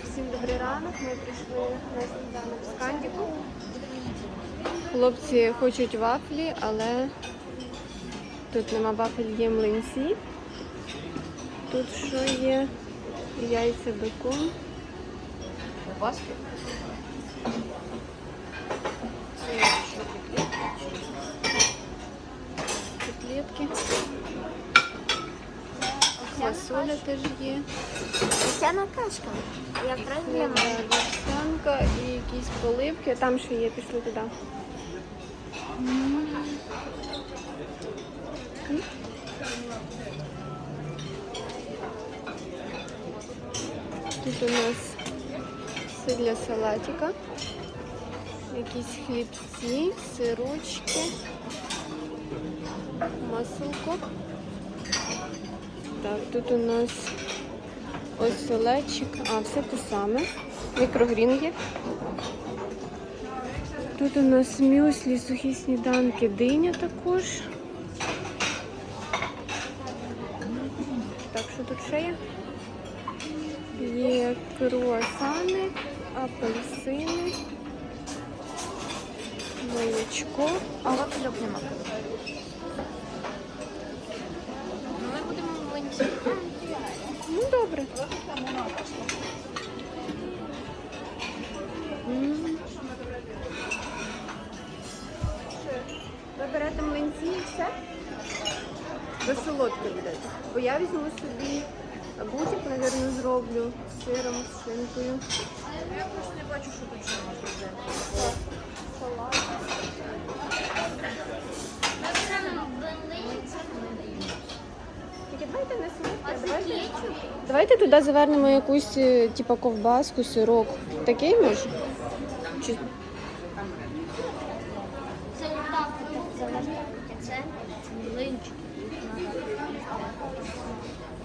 Всім добрий ранок. Ми прийшли на сніданок з Скандіку. Хлопці хочуть вафлі, але тут нема вафель, є млинці. Тут що є? Яйця бекон. Ковбаски. Це що Котлетки. Фасоля теж є. Вся кашка. Я правильно. Вівсянка і якісь поливки. Там ще є, пішли туди. Тут у нас все для салатика. Якісь хлібці, сирочки, маселко. Так, тут у нас ось салатчик, а все те саме. Мікрогрінги. Тут у нас мюслі, сухі сніданки, диня також. Так, що тут ще є? Є круасани, апельсини, молочко. А вафельок нема. Солодке будете. Бо я візьму собі бутик, мабуть, зроблю з сиром, з шинкою. Я просто не бачу, що тут ще можна взяти. Салат. Давайте не давайте. Давайте туди завернемо якусь, е, типу, ковбаску, сирок. Такий може? Чи... Це отак. Це можна. Це млинчики.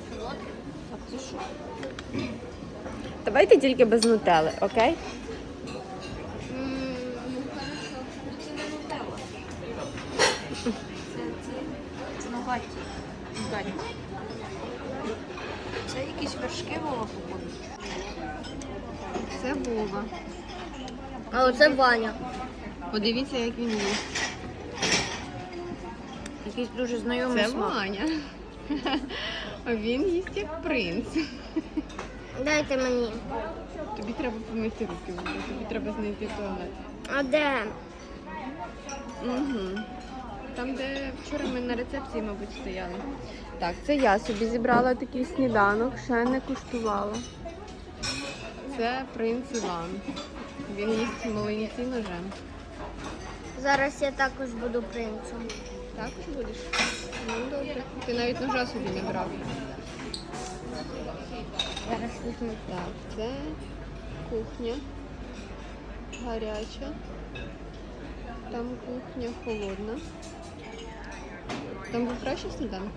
Солодкі. Так, це що? Давайте тільки без нутели, окей? Ну, хорошо. Це не нутелла. Це, це, це нугаті. Нугаті. Це якісь вершки Вова. Це Вова. А оце Ваня. Подивіться, як він їсть. Якийсь дуже знайомий Це смак. Ваня. А він їсть як принц. Дайте мені. Тобі треба помити руки, тобі треба знайти туалет. А де? Угу. Там, де вчора ми на рецепції, мабуть, стояли. Так, це я собі зібрала такий сніданок, ще не куштувала. Це принц Іван. Він їсть млинці ножем. Зараз я також буду принцем. Так будеш? Ну добре. Ти навіть ножа собі не брав. Зараз візьму. Так, це кухня гаряча. Там кухня холодна. Там був кращий сніданок?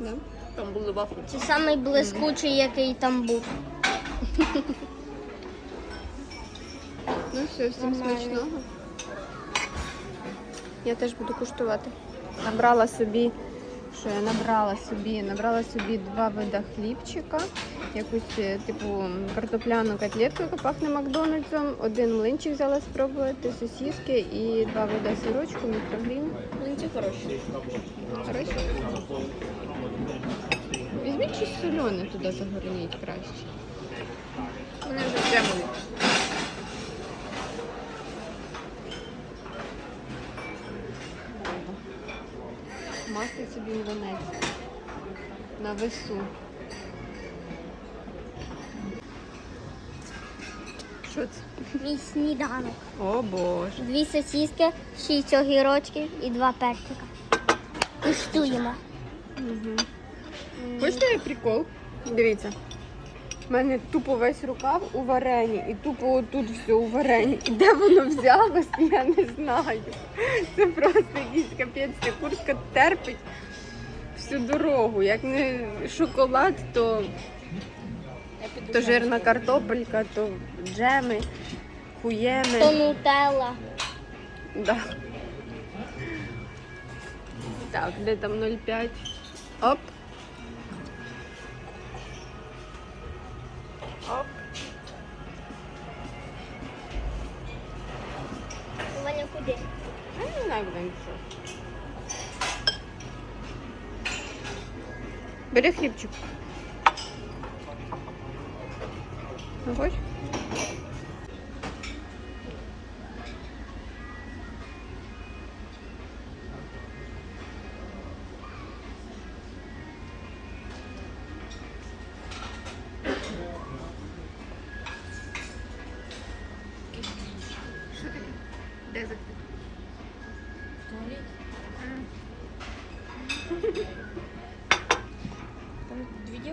Да? Там були вафлі. Це самий блискучий, який там був. Ну все, всім Нормально. смачного. Я теж буду куштувати. Набрала собі, що я набрала собі? Набрала собі два вида хлібчика, якусь е, типу картопляну котлетку, яка пахне Макдональдсом. Один млинчик взяла спробувати, сосиски і два вида сирочку, мікрогрін. Млинці хороші. Хороші? Візьміть щось солене туди загорніть краще. Вони вже прямують. Мастить собі млинець весу. Що це? Мій сніданок. О боже. Дві сосиски, шість огірочків і два перчика. Куштуємо. Угу. Хочете як прикол? Дивіться. У мене тупо весь рукав у варені, і тупо отут все у варені. І де воно взялось, я не знаю. Це просто якийсь капець, ця куртка терпить всю дорогу. Як не шоколад, то, то жирна картопелька, то джеми, хуєми. То нутелла. Да. Так, де там 0,5? Оп. Оп. Бери хлібчик.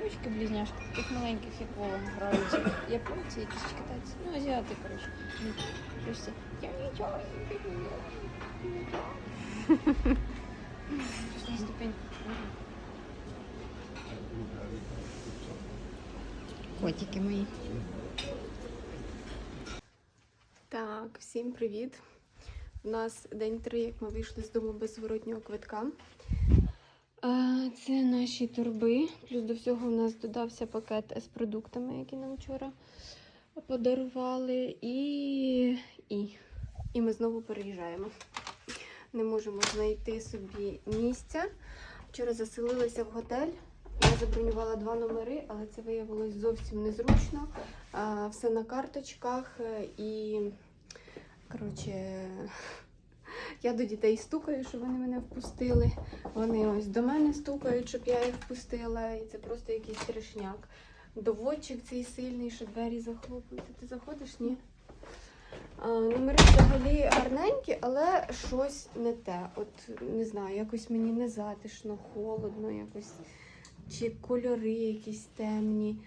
Дві близняшки, таких маленьких, як Вова, граються. Японці якісь китайці. Ну, азіати, коротше. Просто я нічого не піду. Щось на ступеньку. Котики мої. Так, всім привіт. У нас день три, як ми вийшли з дому без зворотнього квитка. Це наші торби. Плюс до всього у нас додався пакет з продуктами, які нам вчора подарували. І, і, і ми знову переїжджаємо. Не можемо знайти собі місця. Вчора заселилися в готель. Я забронювала два номери, але це виявилось зовсім незручно. Все на карточках е, і коротше, я до дітей стукаю, щоб вони мене впустили. Вони ось до мене стукають, щоб я їх впустила. І це просто якийсь страшняк. Доводчик цей сильний, що двері захлопуються. Ти заходиш? Ні. А, номери взагалі гарненькі, але щось не те. От не знаю, якось мені не затишно, холодно, якось. Чи кольори якісь темні.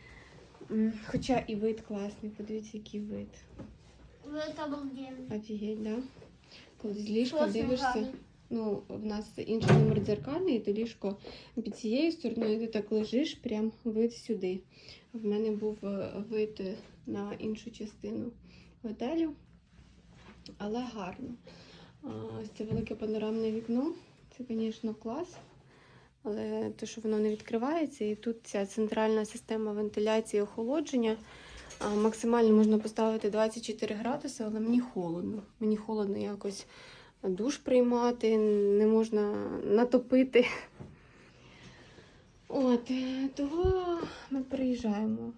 Хоча і вид класний, подивіться, який вид. Ви там обдільні. Офігеть, да? Коли з ліжка дивишся. Ну, в нас інший номер дзеркальний, і то ліжко під цією стороною, ти так лежиш, прям вид сюди. В мене був е, вид е, на іншу частину готелю, але гарно. Ось це велике панорамне вікно. Це, звісно, клас. Але те, що воно не відкривається, і тут ця центральна система вентиляції і охолодження. Максимально можна поставити 24 градуси, але мені холодно. Мені холодно якось душ приймати, не можна натопити. От, е, того ми приїжджаємо.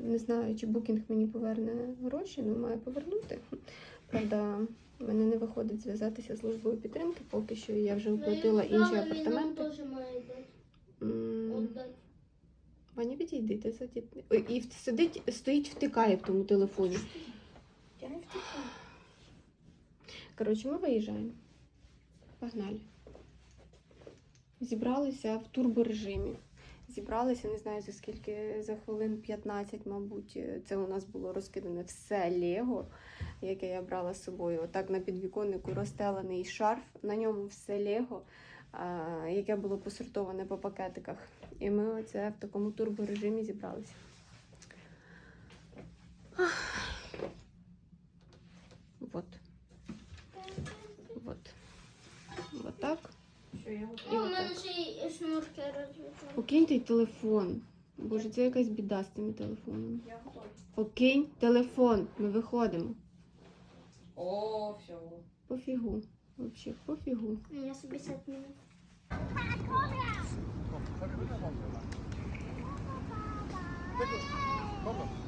Не знаю, чи букінг мені поверне гроші, але має повернути. Правда, в мене не виходить зв'язатися з службою підтримки, поки що я вже оплатила інші апартаменти. Теж має М, віддати. Ваня, відійди, ти за Ой, І сидить, стоїть, втикає в тому телефоні. Я не втікаю. Коротше, ми виїжджаємо. Погнали. Зібралися в турборежимі. Зібралися, не знаю за скільки, за хвилин 15, мабуть. Це у нас було розкидане все Лего, яке я брала з собою. Отак на підвіконнику розстелений шарф, на ньому все Лего, яке було посортоване по пакетиках. І ми оце в такому турборежимі зібралися. Ах. Вот. Вот. Вот так. Що я готова? У мене ще й шнурки розв'язані. Телефон. Боже, це якась біда з тими телефонами. Я готова. Окинь телефон. Ми виходимо. О, все. Пофігу. Вообще, пофігу. Я собі сетну. Вова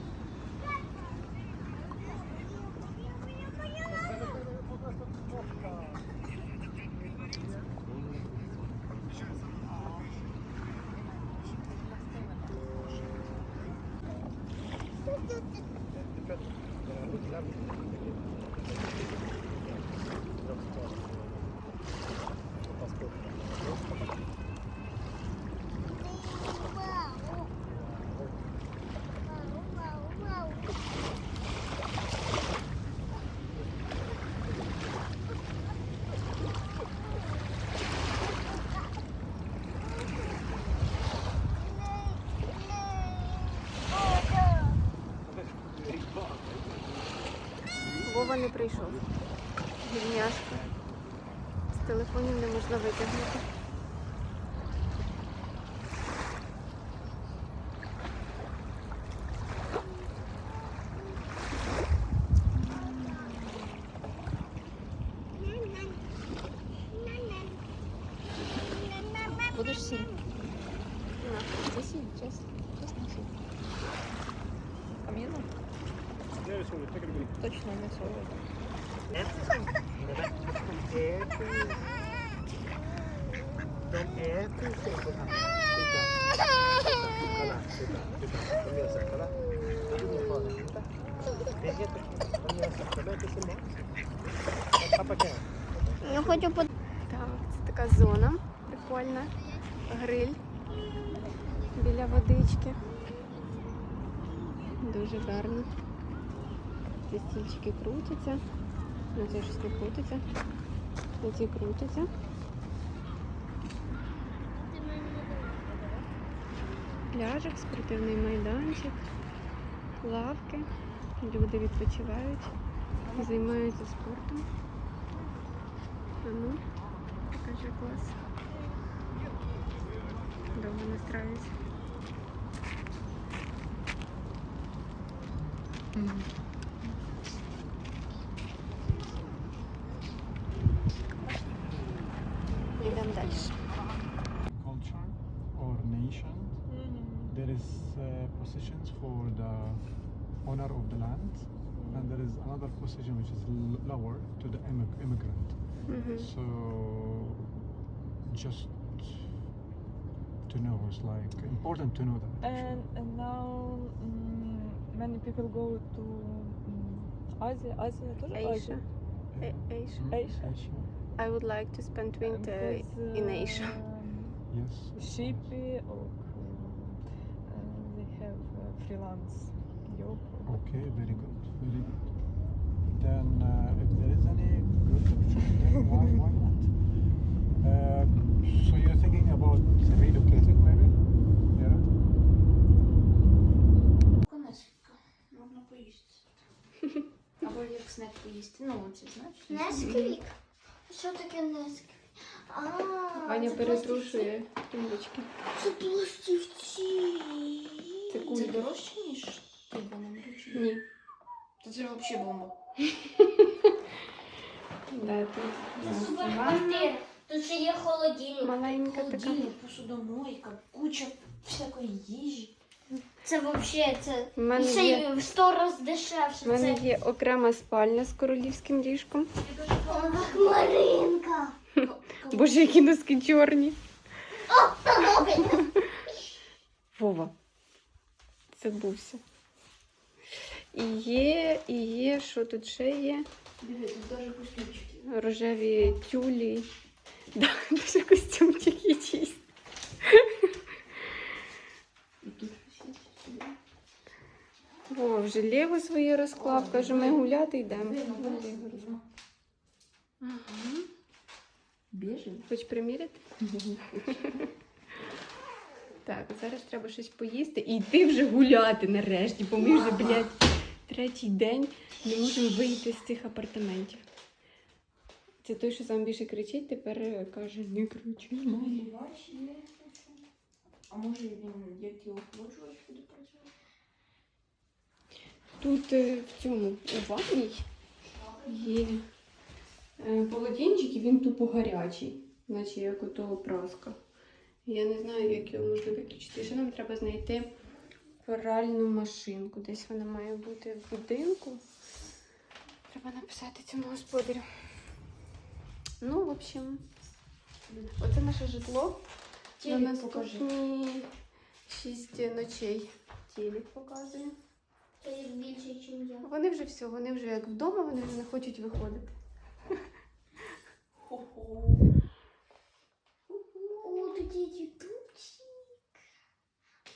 не прийшов. Гівняшка. З телефонів не можна витягнути. Я хочу по... Так, це така зона прикольна. Гриль біля водички. Дуже гарно. Ці стільчики крутяться. На це щось не крутиться. На ці крутяться. Пляжик, спортивний майданчик, лавки. Люди відпочивають, займаються спортом. А ну, покажи клас. Довго настраюсь. Йдемо owner of the land, and there is another position which is l- lower to the immig- immigrant. Мгм. So just to know, it's like important to know that. And, and now mm, many people go to mm, Asia. Asia, тоже Asia. Asia. Е- Asia. Mm, Asia. Asia. I would like to spend winter Because, in Asia. um, Yes. Sheep or uh, they have uh, freelance job. Okay, very good, very good. Then, uh, if there is any good option, then why, why not? Uh, so you're thinking about relocating, maybe? Yeah. Конесика. Можна поїсти. Або як снек поїсти. Ну, це знаєш? Несквік? Що таке несквік? А, Ваня це перетрушує тумбочки. пластівці. Це пластівці. Це Це кульки. дорожче, ніж ти? Ні. Та це взагалі бомба. Да, тут Це супер квартира. Тут ще є холодильник. маленька така. Холодильник, посудомойка, куча всякої їжі. Це взагалі, це У мене ще є, й в сто раз дешевше. в мене Це є окрема спальня з королівським ліжком. Маринка. Боже, які носки чорні. Вова. Забувся. І є, і є, що тут ще є? Диви, тут навіть костюмчики. Рожеві тюлі. Да, дуже костюмчик якийсь. І тут щось є сюди. Вова вже лєву своє розклав, каже, ми гуляти йдемо. Ну. Ага. Біжим. Хоч приміряти? Так, зараз треба щось поїсти і йти вже гуляти нарешті, бо ми вже, блядь, третій день не можемо вийти з цих апартаментів. Це той, що сам більше кричить, тепер е, каже, не кричи, мама. А може він як і охолоджувач буде працювати? Тут е, в цьому у ванній є е, полотенчик, і він тупо гарячий, наче як ото праска. Я не знаю, як його можна виключити. Ще нам треба знайти пральну машинку. Десь вона має бути в будинку. Треба написати цьому господарю. Ну, в общем, оце наше житло. На наступні шість ночей. Телек показує. Більше, ніж я. Вони вже все, вони вже як вдома, вони вже не хочуть виходити. Хо-хо. О, тут є ютубчик.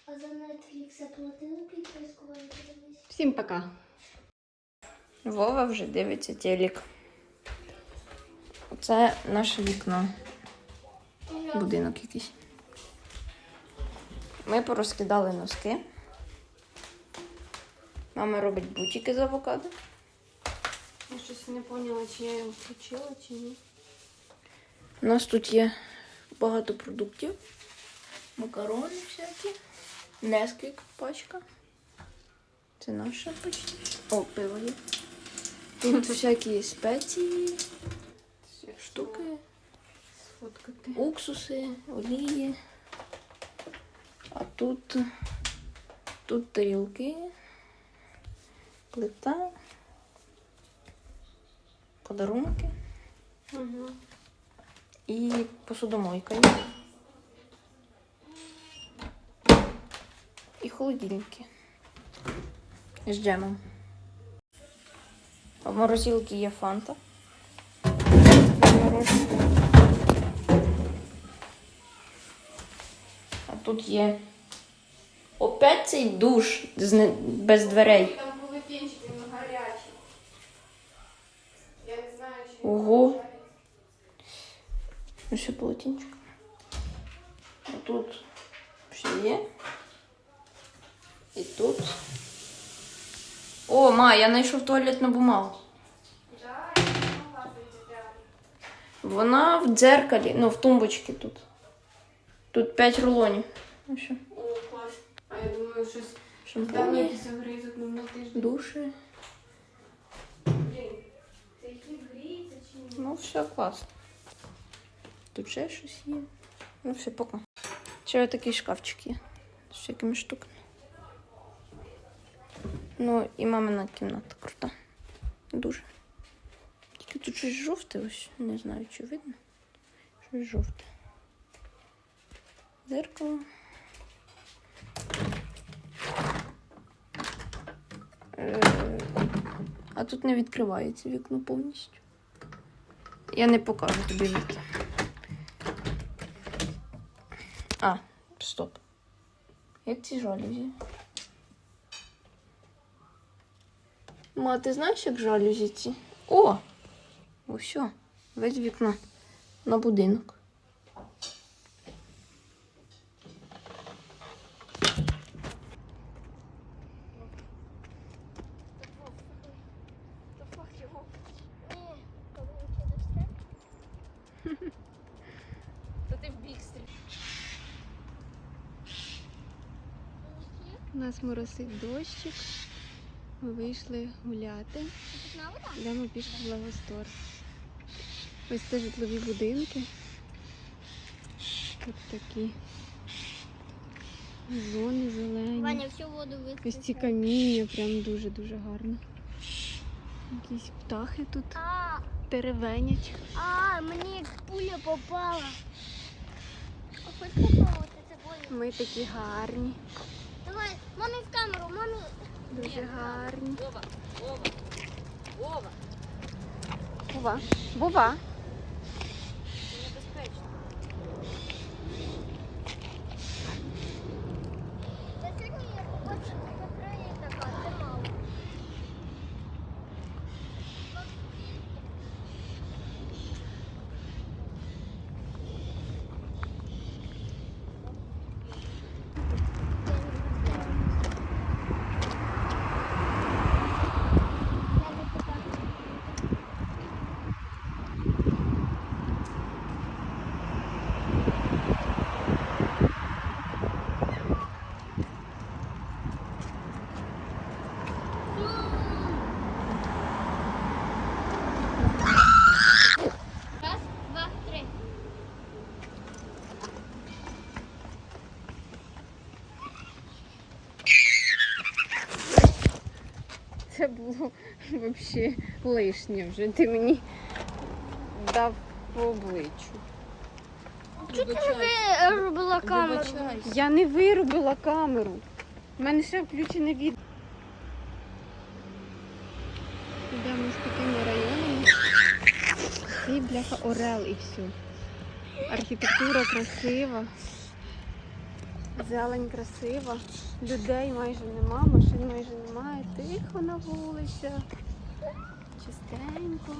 А за Netflix заплатили підписку, вам подивись. Всім пока. Вова вже дивиться телек. Це наше вікно. Будинок якийсь. Ми порозкидали носки. Мама робить бутики з авокадо. Я щось не поняла, чи я його включила, чи ні. У нас тут є багато продуктів. Макарони всякі. Несквік пачка. Це наша почти. О, пиво є. Тут всякі спеції, штуки, Сфоткати. уксуси, олії. А тут, тут тарілки, плита, подарунки Угу. і посудомойка. є. І холодильники з джемом. В морозилці є фанта. А тут є опять цей душ без дверей. Там полотенчики. Я не знаю, чи Ого. Ну ще полотенчик. А тут ще є. І тут. О, ма, я знайшов туалетну бумагу. Вона в дзеркалі, ну в тумбочці тут. Тут 5 рулонів. Ну що? О, клас. А я думаю, щось там Шампуні, якийсь огризок ну, на тиждень. душі. Блін, це хліб гріється чи ні? Ну, все класно. Тут ще щось є. Ну, все, пока. Ще такий шкафчик є. З всякими штуками. Ну, і мамина кімната крута. Дуже. Тільки тут щось жовте ось. Не знаю, чи видно. Щось жовте. Зеркало. Е, А тут не відкривається вікно повністю. Я не покажу тобі віки. А, стоп. Як ці жалюзі? Ма, ти знаєш, як жалюзі ці? О! Ось, весь вікно на будинок. Та ти в бік У нас моросить дощик. Ми вийшли гуляти. Йдемо пішки в Благостор. Ось це житлові будинки. Тут такі зони зелені. Ваня всю воду Ось ці каміння прям дуже-дуже гарно. Якісь птахи тут А, теревенять. а, мені пуля попала. Ми такі гарні, Давай, мамі в камеру, мамі. Дуже гарні. Вова, Вова, Вова, Бува. Бува. це небезпечно. Було взагалі лишнє вже. Ти мені дав по обличчю. Чого ти не виробила камеру? Я не вирубила камеру. У мене ще включене відео. Йдемо з такими районами. І бляха орел і все. Архітектура красива. Зелень красива. Людей майже нема, машин майже немає. Тихо на вулицях. Чистенько.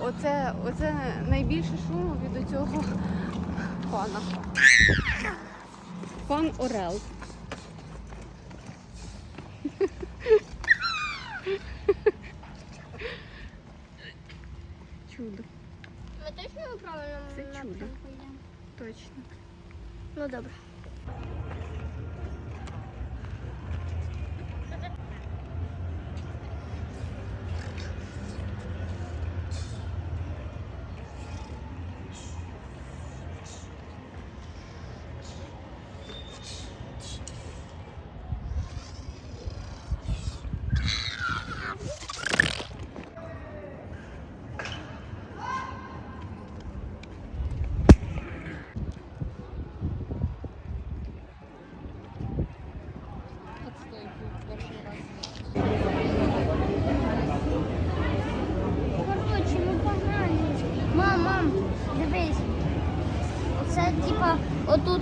Оце, оце найбільше шуму від цього пана. Пан Орел. Чудо, Ми точно правильно Це чудо. Точно. Ну добре.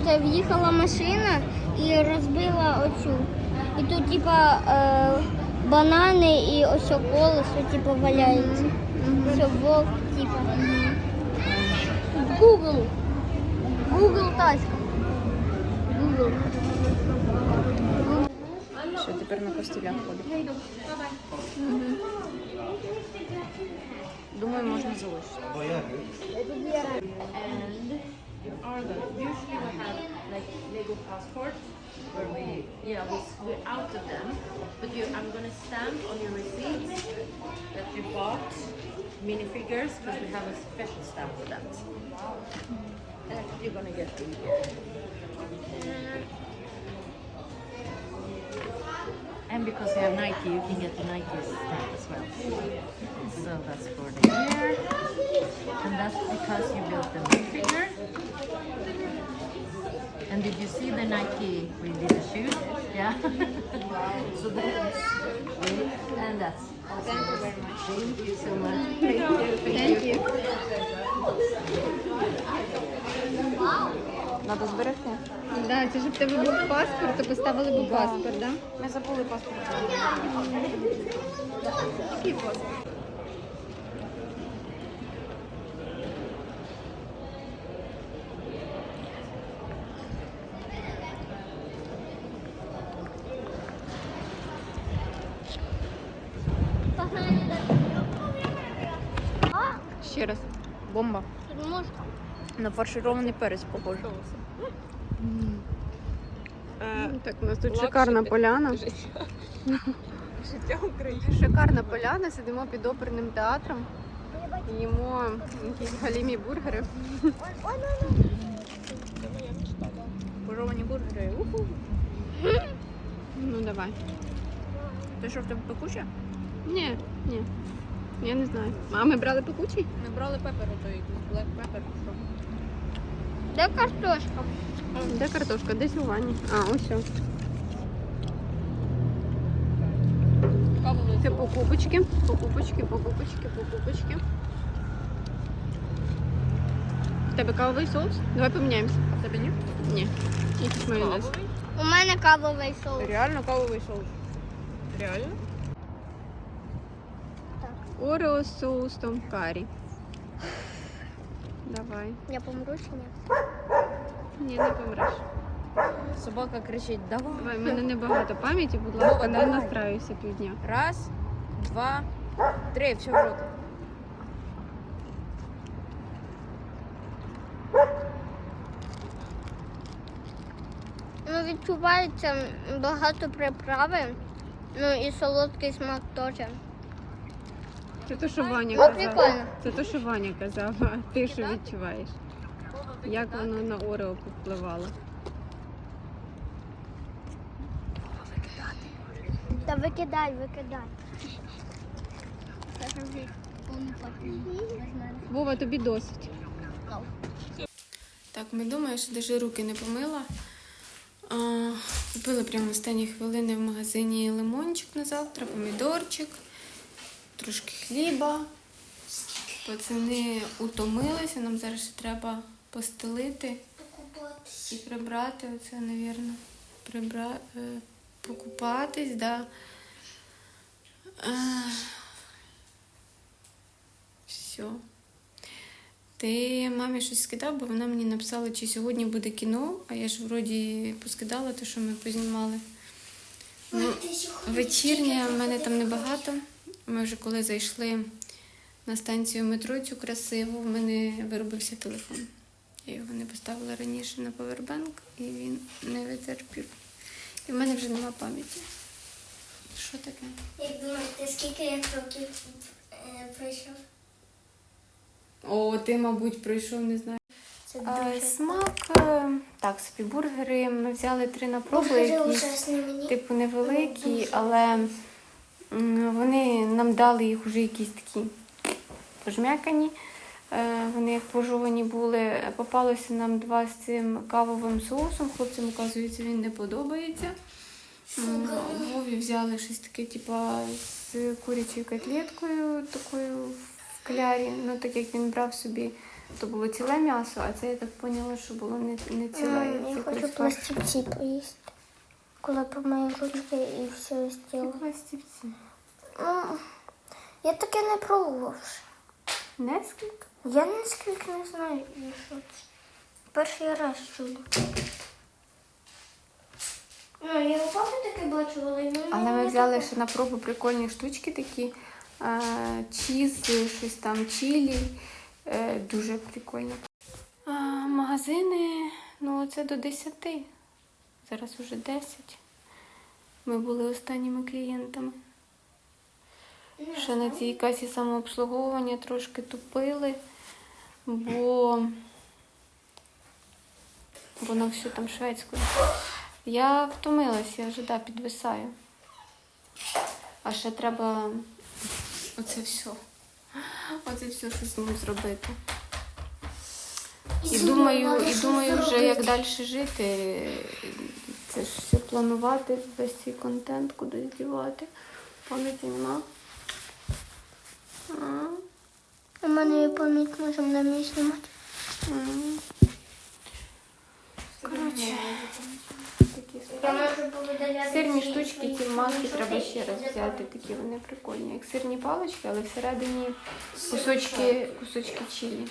отут е, в'їхала машина і розбила оцю. І тут, типа, е, банани і ось колесо, типа, валяється. Все, вовк, типа. Тут Google. Google тачка. Google. Що тепер на костілях ходить? Думаю, можна залишити. Like passport where we yeah we we're out of them, but you I'm gonna stamp on your receipts that you bought minifigures because we have a special stamp for that. And you're gonna get them here. And because you have Nike, you can get the Nike stamp as well. So that's for the year. And that's because you built the figure. And did you see the Nike we did the shoes? Yeah. so that's and that's. Thank you very much. Thank you so much. Thank you. Thank you. Треба зберегти. Да, це ж в тебе був паспорт, то поставили б паспорт, да? Ми забули паспорт. Який паспорт? А, Ще раз. Бомба. тут мошка. На фарширований перець похоже. Ну, Так, у нас тут шикарна поляна. Життя України. Шикарна поляна, сидимо під оперним театром. Їмо якісь галімі бургери. Пожовані бургери. Уху. Ну давай. Ти що в тебе пекуче? Ні, ні. Я не знаю. А ми брали пекучий? Ми брали пепер, той black pepper. що? Де картошка? Де картошка? Десь у ванні. А, ось. Це покупочки, покупочки, покупочки, покупочки. В тебе кавовий соус? Давай поміняємося. У Тебе ні? Ні. Якийсь майонез. У мене кавовий соус. Реально кавовий соус. Реально? Орео з соусом карі. Давай. Я помру чи ні? Ні, не помреш. Собака кричить, давай. Давай, в мене небагато пам'яті, будь ласка, не давай. настраюйся півдня. Раз, два, три, все в рот. Ну, відчувається багато приправи. Ну і солодкий смак теж. Це то, що Ваня Ну, казав. прикольно. Це то, що Ваня казав, а ти що відчуваєш? Як воно на Орео повпливало? Та викидай, викидай. Вова, тобі досить. Так, ми думаємо, що навіть руки не помила. А, Купили прямо останні хвилини в магазині лимончик на завтра, помідорчик, трошки хліба. Пацани утомилися, нам зараз ще треба постелити і прибрати оце, навірно. Прибра... е, Покупатись, да. Все. Ти мамі щось скидав, бо вона мені написала, чи сьогодні буде кіно, а я ж вроді поскидала те, що ми познімали. Ну, вечірня в мене там небагато. Ми вже коли зайшли на станцію метро цю красиву, в мене виробився телефон. Я його не поставила раніше на повербанк і він не витерпів. І в мене вже нема пам'яті. Що таке? Як думаєте, скільки я років е, пройшов? О, ти, мабуть, пройшов, не знаю. Е, Смак, е, так, собі бургери. Ми взяли три на пробу, Скажи якісь ужасно мені. типу невеликі, але вони нам дали їх уже якісь такі пожмякані. Е, Вони як пожовані були. Попалося нам два з цим кавовим соусом. Хлопцям, оказується, він не подобається. Вові взяли щось таке, типу, з курячою котлеткою, такою в клярі. Ну, так як він брав собі То було ціле м'ясо, а це я так поняла, що було не, не ціле. Я хочу пластівці поїсти. Коли помию ручки і все фарш. Пластівці. Ну, я таке не пробував. Нескільки? Я наскільки не знаю, що це. Перший раз чую. Ну, я у папи таке бачила, але Але ми взяли ще на пробу прикольні штучки такі. Чіз, щось там чілі. Е, Дуже прикольно. А, магазини, ну це до 10. Зараз уже 10. Ми були останніми клієнтами. Ще на цій касі самообслуговування трошки тупили, бо воно все там шведською. Я втомилась, я вже да, підвисаю. А ще треба оце все. Оце все щось з ним зробити. І думаю, і думаю, вже як далі жити, це ж все планувати, весь цей контент кудись дівати. Пам'яті нема. У мене є пам'ять, можемо на мій знімати. Коротше, такі справи. Сирні штучки, ті маски треба ще раз взяти, такі вони прикольні, як сирні палички, але всередині кусочки, кусочки чилі.